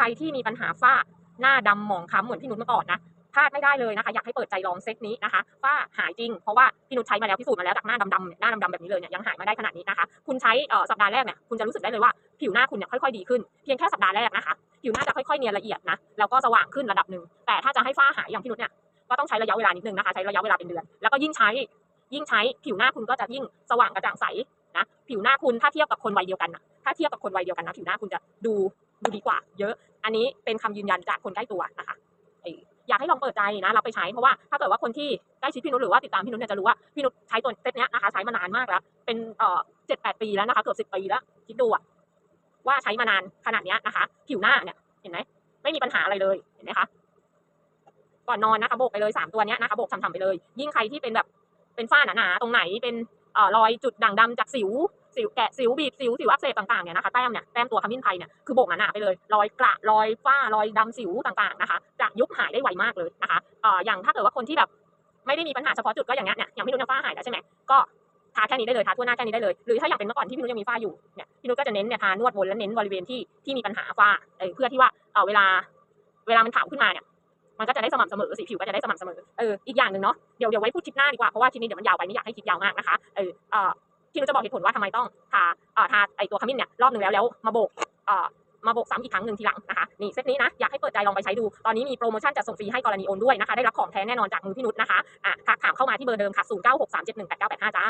รที่มีปัญหาฝ้าหน้าดำหมองคล้ำเหมือนพี่นุชเมื่อก่อนนะพลาดไม่ได้เลยนะคะ อยากให้เปิดใจลองเซตนี้นะคะฝ้าหายจริง เพราะว่าพี่นุชใช้มาแล้วพิสูจน์มาแล้วจากหน้าดำๆเนี่ยหน้าดำๆแบบนี้เลยเนี่ยยังหายมาได้ขนาดนี้นะคะ คุณใช้สัปดาห์แรกเนี่ยคุณจะรู้สึกได้เลยว่าผิวหน้าคุณเนี่ยค่อยๆดีขึ้นเพียงแค่สัปดาห์แรกนะคะผิวหน้าจะค่อยๆเนียนละเอียดนะแล้วก็สว่างขึ้นระดับหนึ่งแต่ถ้าจะให้ฝ้าหายอย่างพี่นุชเนี่ยก็ต้องใช้ระยะเวลานิดนึงนะคะใช้ระยะเวลาเป็นเดือน แล้วก็ยิ่งใช้ยิ่งใช้ผิวหน้าคุณก็จะยิ่งสว่างกระจ่างใสนะผิวหน้าคุณถ้าเทียบกับคนวัยเดียวกันนะถ้าเทียบกับคนวัยเดียวกันนะผิวหน้าคุณจะดูดูดีกว่าเยอะ อันนี้เป็นคำยืนยันจากคนใกล้ตัวนะคะอยากให้ลองเปิดใจนะเราไปใช้เพราะว่าถ้าเกิดว่าคนที่ใกล้ชิดพี่นุชหรือว่าติดตามพี่นุชเนี่ยจะรู้ว่าพี่นุชใช้ตัวเซตเนี้ยนะคะใช้มานานมากแล้ว เป็นเอ่อเจ็ดแปดปีแล้วนะคะเกือบสิบปีแล้วคิดดูอะว่าใช้มานานขนาดเนี้ยนะคะ ผิวหน้าเนี่ยเห็นไหมไม่มีปัญหาอะไรเลยเห็นไหมคะก่อนนอนนะคะโบกไปเลยสามตัวเนี้ยนะคะโบกทำๆไปเลย ยิ่งใครที่เป็นแบบเป็นฝ้าหนาๆตรงไหนเป็น รอยจุดด่างดำจากสิวสิวแกะสิวบีบสิวสิวอักเสบต่างๆเนี่ยนะคะแต้มเนี่ยแต้มตัวขมิ้นไพรเนี่ยคือโบกหนาๆไปเลยรอยกระรอยฝ้ารอยดำสิวต่างๆนะคะจะยุบหายได้ไวมากเลยนะคะเอ่ออย่างถ้าเกิดว่าคนที่แบบไม่ได้มีปัญหาเฉพาะจุดก็อย่างเงี้ยเนี่ยอย่างพี่นุชยังฝ้าหายแล้วใช่ไหมก็ทาแค่นี้ได้เลยทาทั่วหน้าแค่นี้ได้เลยหรือถ้าอย่างเป็นเมื่อก่อนที่พี่นุชยังมีฝ้าอยู่เนี่ยพี่นุชก็จะเน้นเนี่ยทานวดบนและเน้นบริเวณที่ที่มีปัญหาฝ้าเออเพื่อที่ว่าเออเวลาเวลามันขาวขึ้นมาเนี่ย มันก็จะได้สม่ำเสมอสีผิวก็จะได้สม่ำเสมอเอออีกอย่างหนึ่งเนาะเดี๋ยวเดี๋ยวไว้พูดคลิปหน้าดีกว่าเพราะว่าคลิปนี้เดี๋ยวมันยาวไปไม่อยากให้คลิปยาวมากนะคะเออเอ่อที่นุจะบอกเหตุผลว่าทำไมต้องทาเอ่อทาไอตัวขมิ้นเนี่ยรอบหนึ่งแล้วแล้วมาโบกเอ่อมาโบกซ้ำอีกครั้งหนึ่งทีหลังนะคะนี่เซตนี้นะอยากให้เปิดใจลองไปใช้ดู ตอนนี้มีโปรโมชั่นจัดส่งฟรีให้กรณีโอนด้วยนะคะ ได้รับของแท้แน่นอนจากมือพี่นุชนะคะอะทักถามเข้ามาที่เบอร์เดิมค่ะ0963718985จ้า